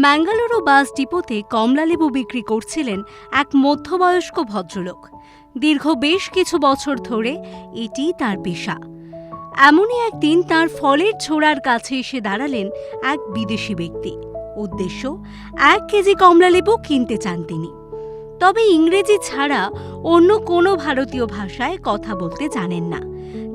ম্যাঙ্গালুরু বাস ডিপোতে কমলালেবু বিক্রি করছিলেন এক মধ্যবয়স্ক ভদ্রলোক। দীর্ঘ বেশ কিছু বছর ধরে এটি তার পেশা। এমনই একদিন তার ফলের ছোড়ার কাছে এসে দাঁড়ালেন এক বিদেশি ব্যক্তি। উদ্দেশ্য, এক কেজি কমলালেবু কিনতে চান তিনি। তবে ইংরেজি ছাড়া অন্য কোনো ভারতীয় ভাষায় কথা বলতে জানেন না।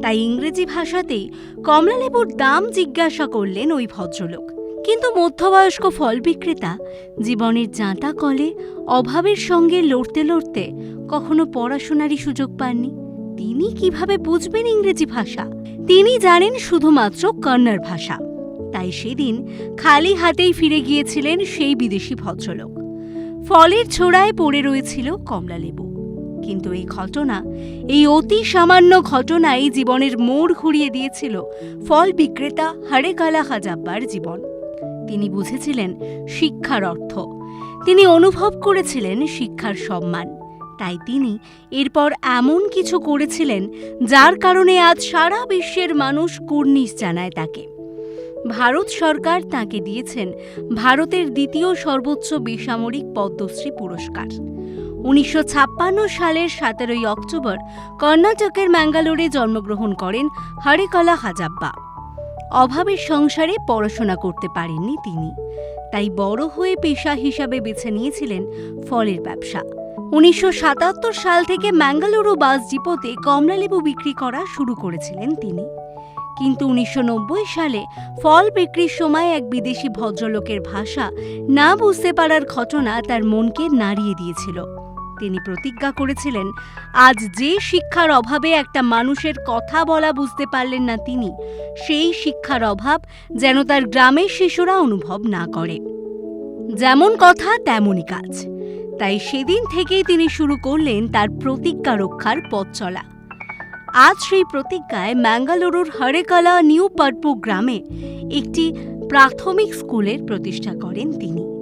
তাই ইংরেজি ভাষাতেই কমলালেবুর দাম জিজ্ঞাসা করলেন ওই ভদ্রলোক। কিন্তু মধ্যবয়স্ক ফল বিক্রেতা জীবনের জাঁতা কলে অভাবের সঙ্গে লড়তে লড়তে কখনো পড়াশোনারই সুযোগ পাননি। তিনি কীভাবে বুঝবেন ইংরেজি ভাষা? তিনি জানেন শুধুমাত্র কন্নড় ভাষা। তাই সেদিন খালি হাতেই ফিরে গিয়েছিলেন সেই বিদেশি ভদ্রলোক। ফলের ছোড়ায় পড়ে রয়েছিল কমলালেবু কিন্তু এই ঘটনা, এই অতি সামান্য ঘটনাই জীবনের মোড় ঘুরিয়ে দিয়েছিল ফল বিক্রেতা হরেকালা হাজাব্বার জীবন। তিনি বুঝেছিলেন শিক্ষার অর্থ। তিনি অনুভব করেছিলেন শিক্ষার সম্মান। তাই তিনি এরপর এমন কিছু করেছিলেন যার কারণে আজ সারা বিশ্বের মানুষ কুর্নিশ জানায় তাকে। ভারত সরকার তাকে দিয়েছেন ভারতের দ্বিতীয় সর্বোচ্চ বেসামরিক পদ্মশ্রী পুরস্কার। উনিশশো ছাপ্পান্ন সালের সতেরোই অক্টোবর কর্ণাটকের ম্যাঙ্গালোরে জন্মগ্রহণ করেন হরেকলা হাজাব্বা। অভাবের সংসারে পড়াশোনা করতে পারেননি তিনি। তাই বড় হয়ে পেশা হিসাবে বেছে নিয়েছিলেন ফলের ব্যবসা। উনিশশো সাতাত্তর সাল থেকে ম্যাঙ্গালুরু বাস ডিপোতে কমলালেবু বিক্রি করা শুরু করেছিলেন তিনি। কিন্তু উনিশশো নব্বই সালে ফল বিক্রির সময় এক বিদেশি ভদ্রলোকের ভাষা না বুঝতে পারার ঘটনা তার মনকে নাড়িয়ে দিয়েছিল। তিনি প্রতিজ্ঞা করেছিলেন, আজ যে শিক্ষার অভাবে একটা মানুষের কথা বলা বুঝতে পারলেন না তিনি, সেই শিক্ষার অভাব যেন তার গ্রামের শিশুরা অনুভব না করে। যেমন কথা, তেমনই কাজ। তাই সেদিন থেকেই তিনি শুরু করলেন তার প্রতিজ্ঞা রক্ষার পথ চলা। আজ সেই প্রতিজ্ঞায় ম্যাঙ্গালুরুর হরেকলা নিউ পারপু গ্রামে একটি প্রাথমিক স্কুলের প্রতিষ্ঠা করেন তিনি।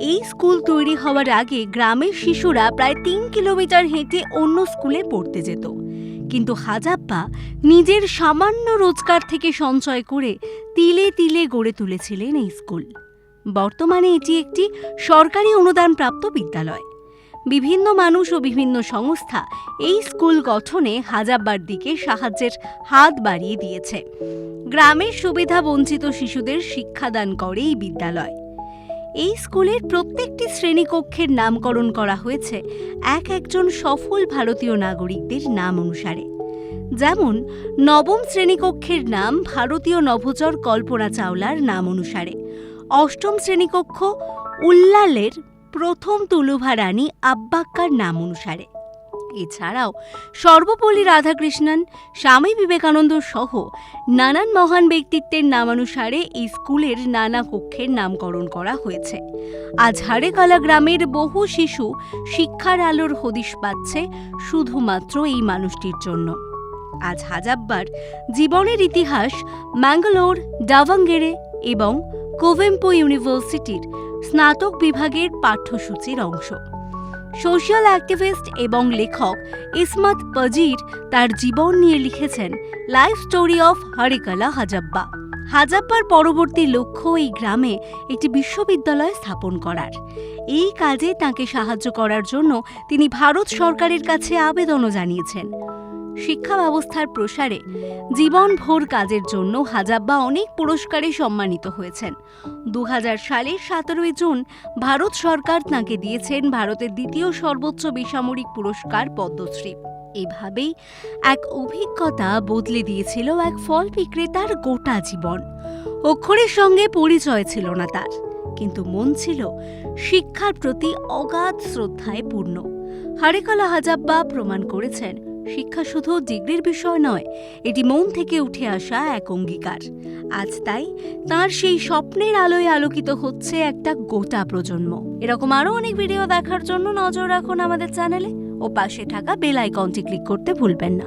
এই স্কুল তৈরি হওয়ার আগে গ্রামের শিশুরা প্রায় তিন কিলোমিটার হেঁটে অন্য স্কুলে পড়তে যেত। কিন্তু হাজাপ্পা নিজের সামান্য রোজগার থেকে সঞ্চয় করে তিলে তিলে গড়ে তুলেছিলেন এই স্কুল। বর্তমানে এটি একটি সরকারি অনুদানপ্রাপ্ত বিদ্যালয়। বিভিন্ন মানুষ ও বিভিন্ন সংস্থা এই স্কুল গঠনে হাজাব্বার দিকে সাহায্যের হাত বাড়িয়ে দিয়েছে। গ্রামের সুবিধা বঞ্চিত শিশুদের শিক্ষাদান করে এই বিদ্যালয়। এই স্কুলের প্রত্যেকটি শ্রেণীকক্ষের নামকরণ করা হয়েছে এক একজন সফল ভারতীয় নাগরিকদের নাম অনুসারে। যেমন, নবম শ্রেণীকক্ষের নাম ভারতীয় নভোচর কল্পনা চাওলার নাম অনুসারে। অষ্টম শ্রেণীকক্ষ উল্লালের প্রথম তুলুভা রানী আব্বাক্কার নাম অনুসারে। এছাড়াও সর্বপল্লী রাধাকৃষ্ণন, স্বামী বিবেকানন্দ সহ নানান মহান ব্যক্তিত্বের নামানুসারে এই স্কুলের নানা কক্ষের নামকরণ করা হয়েছে। আজ হাড়েকলা গ্রামের বহু শিশু শিক্ষার আলোর হদিশ পাচ্ছে শুধুমাত্র এই মানুষটির জন্য। আজ হাজাব্বার জীবনের ইতিহাস ম্যাঙ্গালোর ডাভাঙ্গেরে এবং কোভেম্পো ইউনিভার্সিটির স্নাতক বিভাগের পাঠ্যসূচির অংশ। সোশ্যাল অ্যাক্টিভিস্ট এবং লেখক ইসমত পজির তার জীবন নিয়ে লিখেছেন life story of Harekala Hajabba. হাজাব্বার পরবর্তী লক্ষ্য এই গ্রামে একটি বিশ্ববিদ্যালয় স্থাপন করার। এই কাজে তাকে সাহায্য করার জন্য তিনি ভারত সরকারের কাছে আবেদনও জানিয়েছেন। শিক্ষা ব্যবস্থার প্রসারে জীবনভর কাজের জন্য হাজাব্বা অনেক পুরস্কারে সম্মানিত হয়েছেন। দু হাজার সালের সতেরোই জুন ভারত সরকার তাঁকে দিয়েছেন ভারতের দ্বিতীয় সর্বোচ্চ বেসামরিক পুরস্কার পদ্মশ্রী। এভাবেই এক অভিজ্ঞতা বদলে দিয়েছিল এক ফল বিক্রেতার গোটা জীবন। অক্ষরের সঙ্গে পরিচয় ছিল না তার, কিন্তু মন ছিল শিক্ষার প্রতি অগাধ শ্রদ্ধায় পূর্ণ। হারেকলা হাজাব্বা প্রমাণ করেছেন শিক্ষা শুধু ডিগ্রির বিষয় নয়, এটি মন থেকে উঠে আসা এক অঙ্গীকার। আজ তাই তার সেই স্বপ্নের আলোয় আলোকিত হচ্ছে একটা গোটা প্রজন্ম। এরকম আরও অনেক ভিডিও দেখার জন্য নজর রাখুন আমাদের চ্যানেলে ও পাশে থাকা বেল আইকনটি ক্লিক করতে ভুলবেন না।